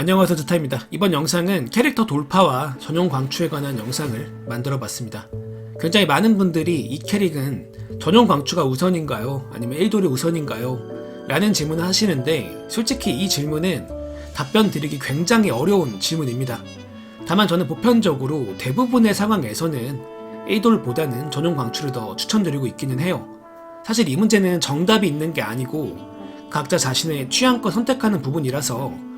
안녕하세요 드타입니다. 이번 영상은 캐릭터 돌파와 전용 광추에 관한 영상을 만들어 봤습니다. 굉장히 많은 분들이 이 캐릭은 전용 광추가 우선인가요? 아니면 1돌이 우선인가요? 라는 질문을 하시는데 솔직히 이 질문은 답변 드리기 굉장히 어려운 질문입니다. 다만 저는 보편적으로 대부분의 상황에서는 1돌보다는 전용 광추를 더 추천드리고 있기는 해요. 사실 이 문제는 정답이 있는 게 아니고 각자 자신의 취향껏 선택하는 부분이라서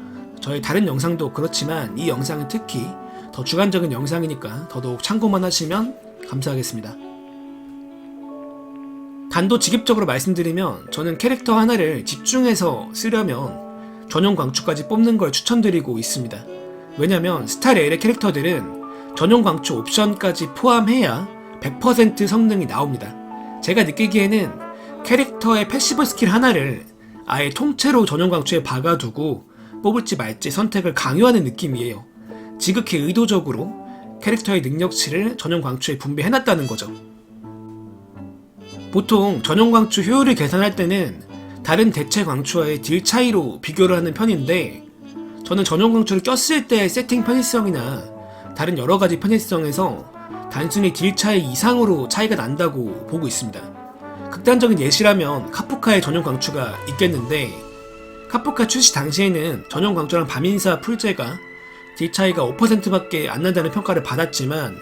저의 다른 영상도 그렇지만 이 영상은 특히 더 주관적인 영상이니까 더더욱 참고만 하시면 감사하겠습니다. 단도직입적으로 말씀드리면 저는 캐릭터 하나를 집중해서 쓰려면 전용 광추까지 뽑는 걸 추천드리고 있습니다. 왜냐면 스타 레일의 캐릭터들은 전용 광추 옵션까지 포함해야 100% 성능이 나옵니다. 제가 느끼기에는 캐릭터의 패시브 스킬 하나를 아예 통째로 전용 광추에 박아두고 뽑을지 말지 선택을 강요하는 느낌이에요. 지극히 의도적으로 캐릭터의 능력치를 전용 광추에 분배해놨다는 거죠. 보통 전용 광추 효율을 계산할 때는 다른 대체 광추와의 딜 차이로 비교를 하는 편인데 저는 전용 광추를 꼈을 때의 세팅 편의성이나 다른 여러 가지 편의성에서 단순히 딜 차이 이상으로 차이가 난다고 보고 있습니다. 극단적인 예시라면 카프카의 전용 광추가 있겠는데 카프카 출시 당시에는 전용 광추랑 밤인사 풀제가 딜 차이가 5%밖에 안 난다는 평가를 받았지만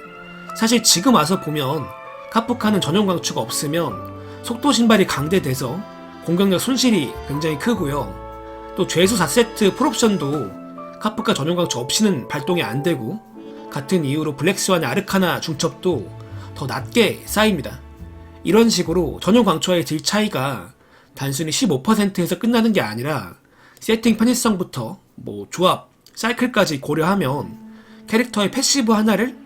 사실 지금 와서 보면 카프카는 전용 광추가 없으면 속도 신발이 강대돼서 공격력 손실이 굉장히 크고요. 또 죄수 4세트 풀옵션도 카프카 전용 광추 없이는 발동이 안 되고 같은 이유로 블랙스완의 아르카나 중첩도 더 낮게 쌓입니다. 이런 식으로 전용 광추와의 딜 차이가 단순히 15%에서 끝나는 게 아니라 세팅 편의성부터 뭐 조합, 사이클까지 고려하면 캐릭터의 패시브 하나를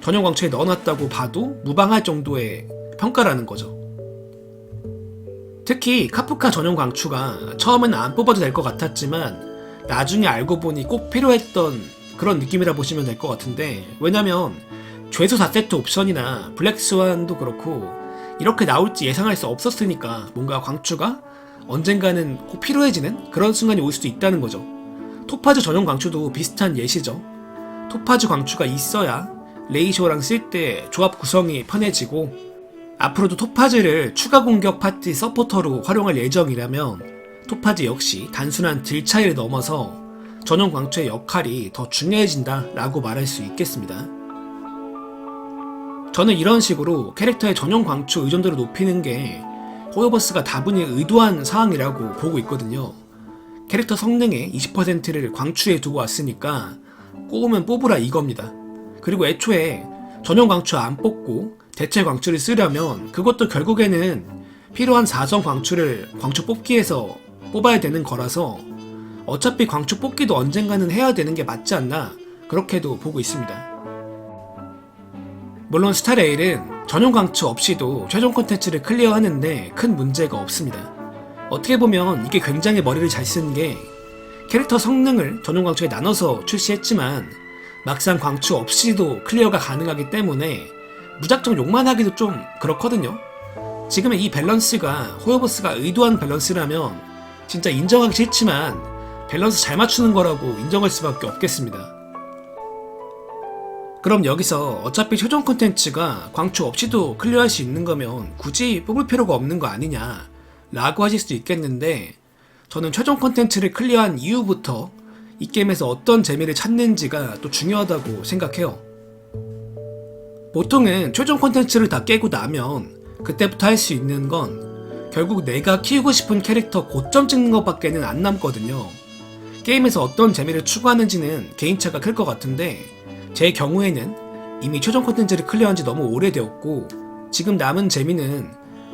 전용 광추에 넣어놨다고 봐도 무방할 정도의 평가라는 거죠. 특히 카프카 전용 광추가 처음에는 안 뽑아도 될 것 같았지만 나중에 알고 보니 꼭 필요했던 그런 느낌이라 보시면 될 것 같은데 왜냐면 죄수 4세트 옵션이나 블랙스완도 그렇고 이렇게 나올지 예상할 수 없었으니까 뭔가 광추가 언젠가는 꼭 필요해지는 그런 순간이 올 수도 있다는 거죠. 토파즈 전용 광추도 비슷한 예시죠. 토파즈 광추가 있어야 레이쇼랑 쓸 때 조합 구성이 편해지고 앞으로도 토파즈를 추가 공격 파티 서포터로 활용할 예정이라면 토파즈 역시 단순한 딜 차이를 넘어서 전용 광추의 역할이 더 중요해진다라고 말할 수 있겠습니다. 저는 이런 식으로 캐릭터의 전용 광추 의존도를 높이는 게 호요버스가 다분히 의도한 사항이라고 보고 있거든요. 캐릭터 성능의 20%를 광추에 두고 왔으니까 꼬우면 뽑으라 이겁니다. 그리고 애초에 전용 광추 안 뽑고 대체 광추를 쓰려면 그것도 결국에는 필요한 4성 광추를 광추 뽑기에서 뽑아야 되는 거라서 어차피 광추 뽑기도 언젠가는 해야 되는 게 맞지 않나 그렇게도 보고 있습니다. 물론 스타레일은 전용 광추 없이도 최종 콘텐츠를 클리어하는데 큰 문제가 없습니다. 어떻게 보면 이게 굉장히 머리를 잘 쓴 게 캐릭터 성능을 전용 광추에 나눠서 출시했지만 막상 광추 없이도 클리어가 가능하기 때문에 무작정 욕만 하기도 좀 그렇거든요. 지금의 이 밸런스가 호요버스가 의도한 밸런스라면 진짜 인정하기 싫지만 밸런스 잘 맞추는 거라고 인정할 수밖에 없겠습니다. 그럼 여기서 어차피 최종 콘텐츠가 광추 없이도 클리어할 수 있는 거면 굳이 뽑을 필요가 없는 거 아니냐 라고 하실 수도 있겠는데 저는 최종 콘텐츠를 클리어한 이후부터 이 게임에서 어떤 재미를 찾는지가 또 중요하다고 생각해요. 보통은 최종 콘텐츠를 다 깨고 나면 그때부터 할 수 있는 건 결국 내가 키우고 싶은 캐릭터 고점 찍는 것밖에는 안 남거든요. 게임에서 어떤 재미를 추구하는지는 개인차가 클 것 같은데 제 경우에는 이미 최종 콘텐츠를 클리어한 지 너무 오래되었고 지금 남은 재미는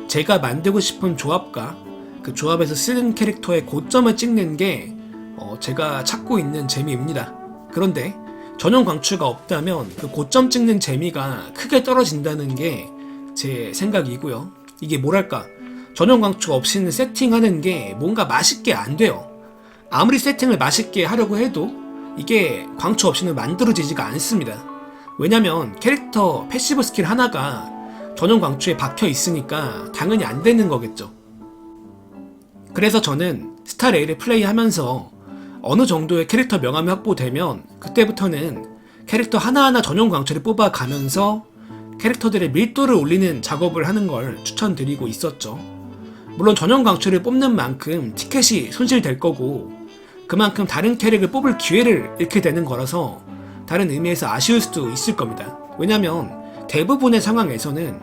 제가 만들고 싶은 조합과 그 조합에서 쓰는 캐릭터의 고점을 찍는 게 어, 제가 찾고 있는 재미입니다. 그런데 전용 광추가 없다면 그 고점 찍는 재미가 크게 떨어진다는 게 제 생각이고요. 이게 뭐랄까 전용 광추가 없이는 세팅하는 게 뭔가 맛있게 안 돼요. 아무리 세팅을 맛있게 하려고 해도 이게 광추 없이는 만들어지지가 않습니다. 왜냐면 캐릭터 패시브 스킬 하나가 전용 광추에 박혀 있으니까 당연히 안 되는 거겠죠. 그래서 저는 스타 레일을 플레이하면서 어느 정도의 캐릭터 명암이 확보되면 그때부터는 캐릭터 하나하나 전용 광초를 뽑아가면서 캐릭터들의 밀도를 올리는 작업을 하는 걸 추천드리고 있었죠. 물론 전용 광초를 뽑는 만큼 티켓이 손실될 거고 그만큼 다른 캐릭을 뽑을 기회를 잃게 되는 거라서 다른 의미에서 아쉬울 수도 있을 겁니다. 왜냐면 대부분의 상황에서는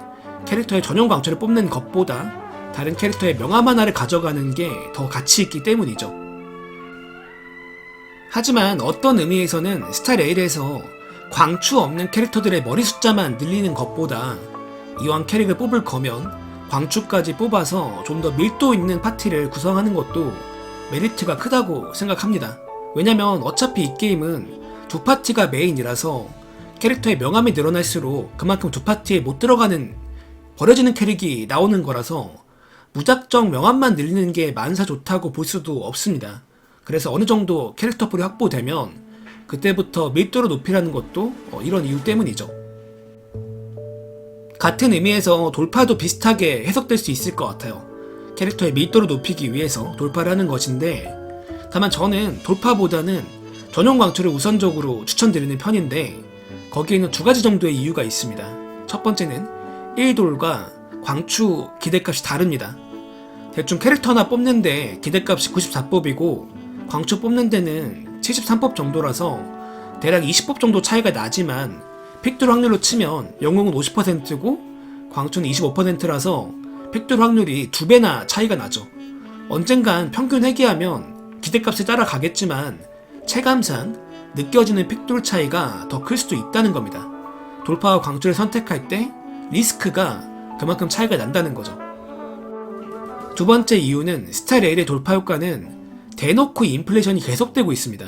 캐릭터의 전용 광초를 뽑는 것보다 다른 캐릭터의 명함 하나를 가져가는 게 더 가치 있기 때문이죠. 하지만 어떤 의미에서는 스타 레일에서 광추 없는 캐릭터들의 머리 숫자만 늘리는 것보다 이왕 캐릭을 뽑을 거면 광추까지 뽑아서 좀 더 밀도 있는 파티를 구성하는 것도 메리트가 크다고 생각합니다. 왜냐면 어차피 이 게임은 두 파티가 메인이라서 캐릭터의 명암이 늘어날수록 그만큼 두 파티에 못 들어가는 버려지는 캐릭이 나오는 거라서 무작정 명암만 늘리는 게 만사 좋다고 볼 수도 없습니다. 그래서 어느 정도 캐릭터 풀이 확보되면 그때부터 밀도를 높이라는 것도 어, 이런 이유 때문이죠. 같은 의미에서 돌파도 비슷하게 해석될 수 있을 것 같아요. 캐릭터의 밀도를 높이기 위해서 돌파를 하는 것인데, 다만 저는 돌파보다는 전용 광초를 우선적으로 추천드리는 편인데, 거기에는 두 가지 정도의 이유가 있습니다. 첫 번째는 1돌과 광추 기대값이 다릅니다. 대충 캐릭터 하나 뽑는데 기대값이 94법이고, 광추 뽑는 데는 73법 정도라서 대략 20법 정도 차이가 나지만 픽들 확률로 치면 영웅은 50%고 광추는 25%라서 픽들 확률이 두 배나 차이가 나죠. 언젠간 평균 회귀하면 기대값에 따라가겠지만 체감상 느껴지는 픽돌 차이가 더 클 수도 있다는 겁니다. 돌파와 광추를 선택할 때 리스크가 그만큼 차이가 난다는 거죠. 두 번째 이유는 스타레일의 돌파 효과는 대놓고 인플레이션이 계속되고 있습니다.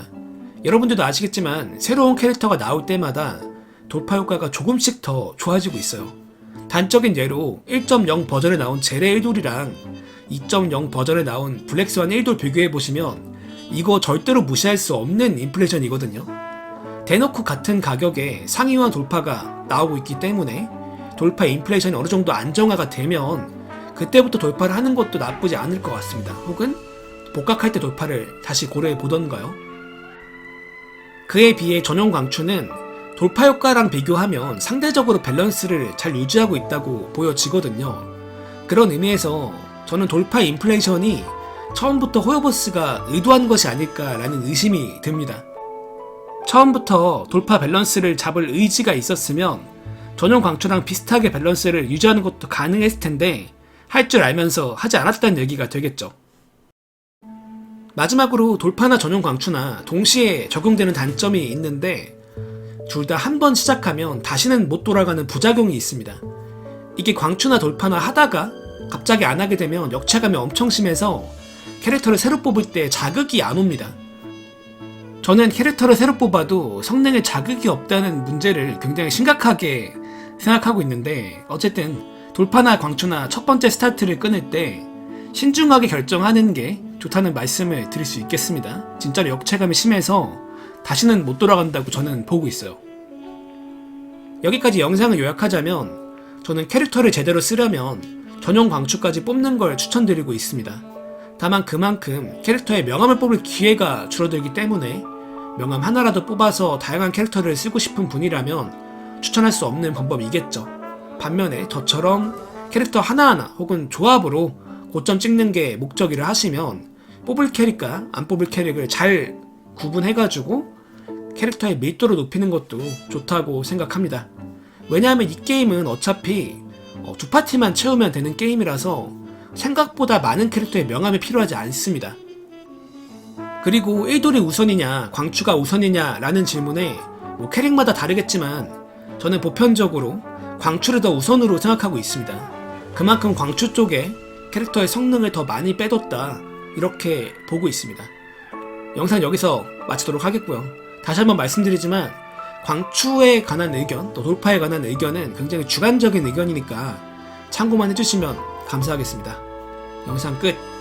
여러분들도 아시겠지만 새로운 캐릭터가 나올 때마다 돌파 효과가 조금씩 더 좋아지고 있어요. 단적인 예로 1.0 버전에 나온 제레 1돌이랑 2.0 버전에 나온 블랙스완 1돌 비교해보시면 이거 절대로 무시할 수 없는 인플레이션이거든요. 대놓고 같은 가격에 상위와 돌파가 나오고 있기 때문에 돌파 인플레이션이 어느 정도 안정화가 되면 그때부터 돌파를 하는 것도 나쁘지 않을 것 같습니다. 혹은 복각할 때 돌파를 다시 고려해 보던가요. 그에 비해 전용 광추는 돌파 효과랑 비교하면 상대적으로 밸런스를 잘 유지하고 있다고 보여지거든요. 그런 의미에서 저는 돌파 인플레이션이 처음부터 호요보스가 의도한 것이 아닐까라는 의심이 듭니다. 처음부터 돌파 밸런스를 잡을 의지가 있었으면 전용 광추랑 비슷하게 밸런스를 유지하는 것도 가능했을 텐데 할 줄 알면서 하지 않았다는 얘기가 되겠죠. 마지막으로 돌파나 전용 광추나 동시에 적용되는 단점이 있는데 둘 다 한 번 시작하면 다시는 못 돌아가는 부작용이 있습니다. 이게 광추나 돌파나 하다가 갑자기 안 하게 되면 역체감이 엄청 심해서 캐릭터를 새로 뽑을 때 자극이 안 옵니다. 저는 캐릭터를 새로 뽑아도 성능에 자극이 없다는 문제를 굉장히 심각하게 생각하고 있는데 어쨌든 돌파나 광추나 첫 번째 스타트를 끊을 때 신중하게 결정하는 게 좋다는 말씀을 드릴 수 있겠습니다. 진짜로 역체감이 심해서 다시는 못 돌아간다고 저는 보고 있어요. 여기까지 영상을 요약하자면 저는 캐릭터를 제대로 쓰려면 전용 광추까지 뽑는 걸 추천드리고 있습니다. 다만 그만큼 캐릭터의 명함을 뽑을 기회가 줄어들기 때문에 명함 하나라도 뽑아서 다양한 캐릭터를 쓰고 싶은 분이라면 추천할 수 없는 방법이겠죠. 반면에 저처럼 캐릭터 하나하나 혹은 조합으로 고점 찍는 게 목적이라 하시면 뽑을 캐릭과 안 뽑을 캐릭을 잘 구분해가지고 캐릭터의 밀도를 높이는 것도 좋다고 생각합니다. 왜냐하면 이 게임은 어차피 어, 두 파티만 채우면 되는 게임이라서 생각보다 많은 캐릭터의 명함이 필요하지 않습니다. 그리고 1돌이 우선이냐, 광추가 우선이냐 라는 질문에 뭐 캐릭마다 다르겠지만 저는 보편적으로 광추를 더 우선으로 생각하고 있습니다. 그만큼 광추 쪽에 캐릭터의 성능을 더 많이 빼뒀다 이렇게 보고 있습니다. 영상 여기서 마치도록 하겠고요. 다시 한번 말씀드리지만 광추에 관한 의견, 또 돌파에 관한 의견은 굉장히 주관적인 의견이니까 참고만 해주시면 감사하겠습니다. 영상 끝.